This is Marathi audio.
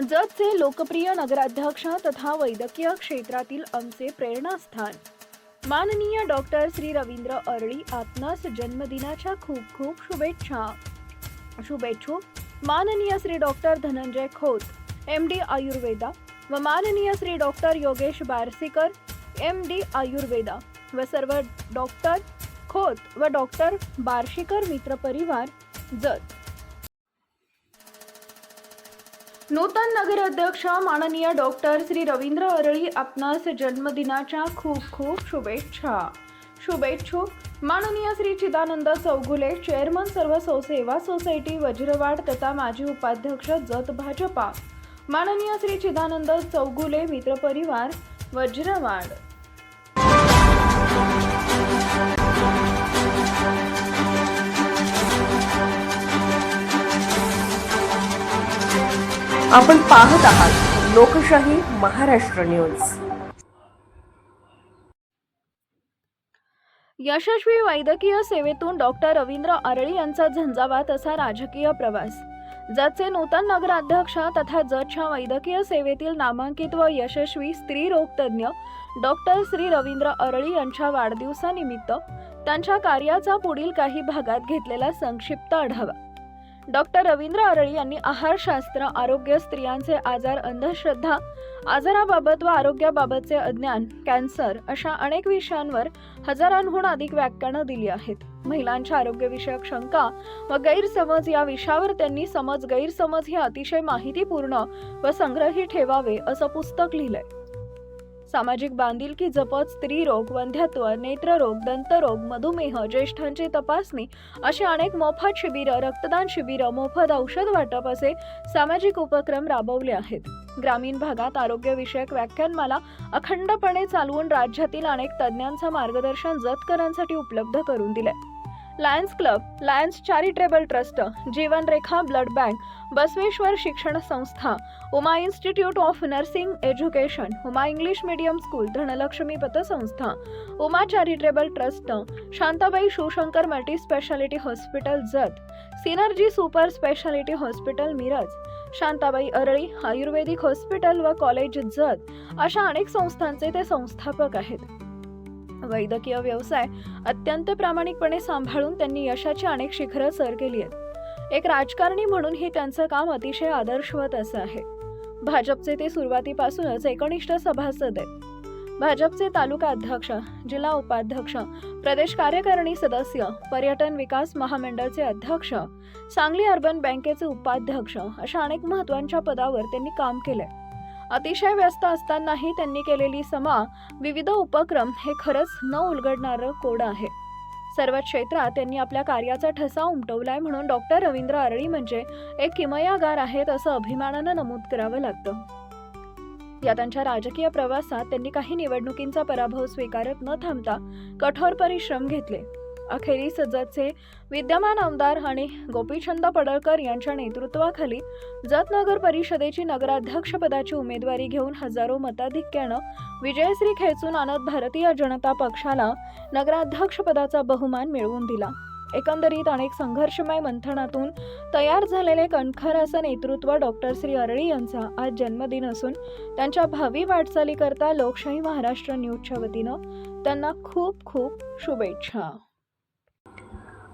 जतचे लोकप्रिय नगराध्यक्ष तथा वैद्यकीय क्षेत्रातील आमचे प्रेरणास्थान. माननीय डॉक्टर श्री रवींद्र अरळी आपणास जन्मदिनाच्या खूप खूप शुभेच्छा. शुभेच्छू. माननीय Shri doctor Dhananjay Khot M D Ayurveda व माननीय Shri doctor Yogesh Barsikar M D Ayurveda व सर्व डॉक्टर खोत व डॉक्टर बार्शीकर मित्र परिवार जत. नूतन नगराध्यक्ष माननीय डॉक्टर श्री रवींद्र अरळी आपणास जन्मदिनाच्या खूप खूप शुभेच्छा. शुभेच्छुक माननीय श्री चिदानंद चौगुले चेअरमन सर्व सोसेवा सोसायटी वज्रवाड तथा माजी उपाध्यक्ष जत भाजपा. माननीय श्री चिदानंद चौगुले मित्रपरिवार वज्रवाड. आपण पाहत आहात लोकशाही महाराष्ट्र न्यूज. यशस्वी वैद्यकीय सेवेतून डॉक्टर रवींद्र आरळी यांचा झंझावात असा राजकीय प्रवास. जतचे नूतन नगराध्यक्ष तथा जतच्या वैद्यकीय सेवेतील नामांकित व यशस्वी स्त्री रोगतज्ञ डॉक्टर श्री रवींद्र अरळी यांच्या वाढदिवसानिमित्त त्यांच्या कार्याचा पुढील काही भागात घेतलेला संक्षिप्त आढावा. डॉक्टर रवींद्र अरळी यांनी आहारशास्त्र आरोग्य स्त्रियांचे आजार अंधश्रद्धा आजाराबाबत व आरोग्याबाबतचे अज्ञान कॅन्सर अशा अनेक विषयांवर हजारांहून अधिक व्याख्यानं दिली आहेत. महिलांच्या आरोग्यविषयक शंका व गैरसमज या विषयावर त्यांनी समज गैरसमज हे अतिशय माहितीपूर्ण व संग्रही ठेवावे असं पुस्तक लिहिलंय. सामाजिक बांधिलकी जपत स्त्रीरोग वंध्यत्व नेत्ररोग दंतरोग मधुमेह ज्येष्ठांची तपासणी अशी अनेक मोफत शिबिरं रक्तदान शिबिरं मोफत औषध वाटप असे सामाजिक उपक्रम राबवले आहेत. ग्रामीण भागात आरोग्यविषयक व्याख्यानमाला अखंडपणे चालवून राज्यातील अनेक तज्ज्ञांचं मार्गदर्शन जतकरांसाठी उपलब्ध करून दिलंय. Lions club lions charitable trust Jeevanrekha blood bank Basaveshwar Shikshan Sanstha Uma institute of nursing education Uma English medium school Dhanlakshmi Patsanstha Uma charitable trust Shantabai Shivshankar multi speciality hospital Jat synergy super speciality hospital Miraj Shantabai Arali ayurvedic hospital व कॉलेज जत अशा अनेक संस्थांचे ते संस्थापक आहेत. वैद्यकीय व्यवसाय अत्यंत प्रामाणिकपणे सांभाळून त्यांनी यशाची अनेक शिखरं सर केली आहेत. एक राजकारणी म्हणूनही त्यांचं काम अतिशय आदर्शवत असं आहे. भाजपचे ते सुरुवातीपासूनच एकनिष्ठ सभासद आहेत. भाजपचे तालुका अध्यक्ष जिल्हा उपाध्यक्ष प्रदेश कार्यकारिणी सदस्य पर्यटन विकास महामंडळचे अध्यक्ष सांगली अर्बन बँकेचे उपाध्यक्ष अशा अनेक महत्त्वाच्या पदावर त्यांनी काम केलंय. अतिशय व्यस्त असतानाही त्यांनी केलेली समा विविध उपक्रम हे खरंच न उलगडणारं कोड आहे. सर्व क्षेत्रात त्यांनी आपल्या कार्याचा ठसा उमटवलाय म्हणून डॉक्टर रवींद्र आरळी म्हणजे एक किमयागार आहेत असं अभिमानानं नमूद करावं लागतं. या त्यांच्या राजकीय प्रवासात त्यांनी काही निवडणुकींचा पराभव स्वीकारत न थांबता कठोर परिश्रम घेतले. अखेरीस जतचे विद्यमान आमदार आणि गोपीचंद पडळकर यांच्या नेतृत्वाखाली जत नगर परिषदेची नगराध्यक्षपदाची उमेदवारी घेऊन हजारो मताधिक्यानं विजयश्री खेचून आणत भारतीय जनता पक्षाला नगराध्यक्षपदाचा बहुमान मिळवून दिला. एकंदरीत अनेक संघर्षमय मंथनातून तयार झालेले कणखर असं नेतृत्व डॉक्टर श्री अरळी यांचा आज जन्मदिन असून त्यांच्या भावी वाटचालीकरता लोकशाही महाराष्ट्र न्यूजच्या वतीनं त्यांना खूप खूप शुभेच्छा.